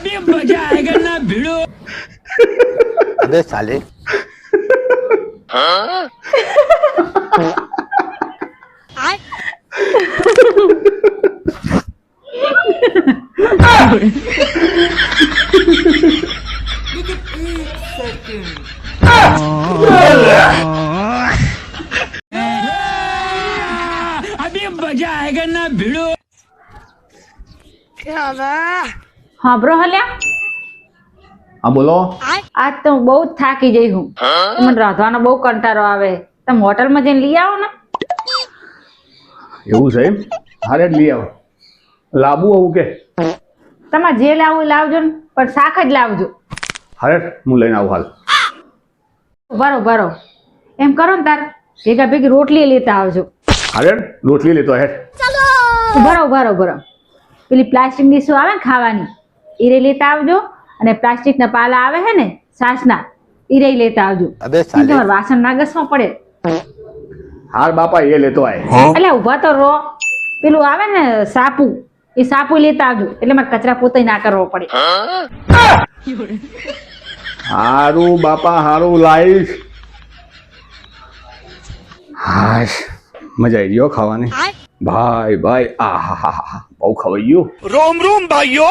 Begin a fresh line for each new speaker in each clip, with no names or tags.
अभी मजा आएगा ना भिड़ो
अबे साले
अभी मजा आएगा ना भिड़ो
હા બ્રો હલ્યા.
હા બોલો.
આજ તો હું બહુ જ થાકી જઈ હું. મને રાંધવાનો બહુ કંટાળો આવે. તમે હોટલમાં જઈને લઈ આવો ને.
એવું છે એમ? હારે જ લઈ આવો. લાંબુ આવું કે?
તમારે જે લાવવું લાવજો ને પણ શાક જ લાવજો.
હારે હું લઈને આવું હાલ.
બરો બરો એમ કરો ને તાર. ભેગા ભેગી રોટલી લેતા આવજો.
હારે રોટલી લેતો હેઠ
બરો બરો બરો પેલી પ્લાસ્ટિક ડીશો આવે ને ખાવાની? એ રહી લેતા આવજો. અને પ્લાસ્ટિકના પાલા આવે છે ને સાસના એ રહી લેતા આવજો. વાસણ ના ઘસવા પડે.
હાર બાપા એ લેતો આય.
એટલે ઊભા તો રો પેલું આવે ને સાપુ એ સાપુ લેતા આવજો. એટલે મારે કચરા પોતે ના કરવો પડે.
હારું બાપા હારું લાઈશ. હાશ. મજા આવી ગયો ખાવાની. ભાઈ ભાઈ આ હા હા હા બહુ ખવાઈ ગયું.
રોમ
રોમ ભાઈઓ.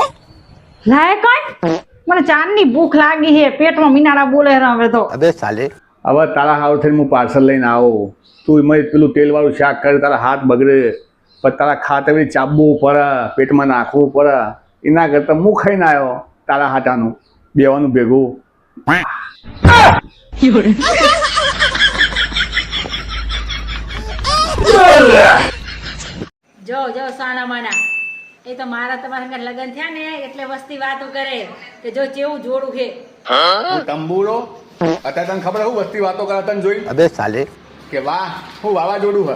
મને ચાંદની ભૂખ લાગી છે પેટમાં મિનાડા બોલે છે હવે તો.
અબે સાલે.
હવે તારા હાવ થઈને હું પાર્સલ લઈને આવો. તું એમાં પેલું તેલ વાળું શાક કરે તારા હાથ બગડે. પણ તારા ખાતે બધી ચાબવું પડે પેટમાં નાખવું પડે એના કરતા હું ખાઈને આવ્યો તારા હાટાનું બેવાનું ભેગું.
જો જો સાના માના એ તો મારા તમારા લગ્ન થયા ને એટલે વસ્તી વાતો કરે. કે જો કેવું જોડું છે
તંબુરો? અત્યારે તને ખબર હું વસ્તી વાતો કરે તને જોઈ
અબે સાલે.
કે વાહ હું વાવાઝોડું હ.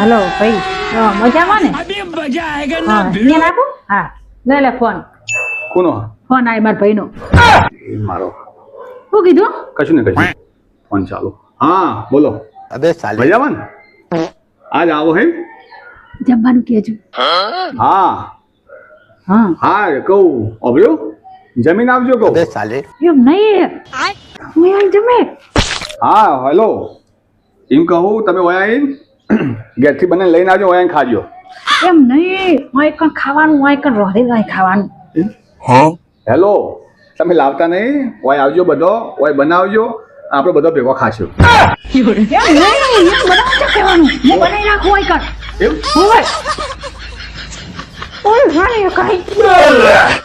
હેલો ભાઈ મજામાં ને?
મજા આયેગા
હા લે લે ફોન.
કોનો
ફોન આય માર ભાઈ
નો મારો.
શું કીધું?
કશું ને કશું. ફોન ચાલુ. હા બોલો.
અબે સાલે.
મજામાં આજ આવો હે?
જમવાનું કેજો
હા.
હા.
હા કહું. અભ્યો જમીન આવજો કહું.
અબે સાલે.
એમ નહીં. હું અહીં જમે?
હા હેલો. એમ કહું તમે ઓયાઈન ઘેરથી બને લઈને આવજો ઓયાઈન ખાજો.
એમ નહીં. ઓય કણ ખાવાનું ઓય કણ રોહી નહીં ખાવાનું.
હા હેલો. તમે લાવતા નહીં? ઓય આવજો બધો ઓય બનાવજો. આપણે બધો ભેગા ખાશું.
નાખું હોય કર
એમ
હોય ઓય હા કઈ.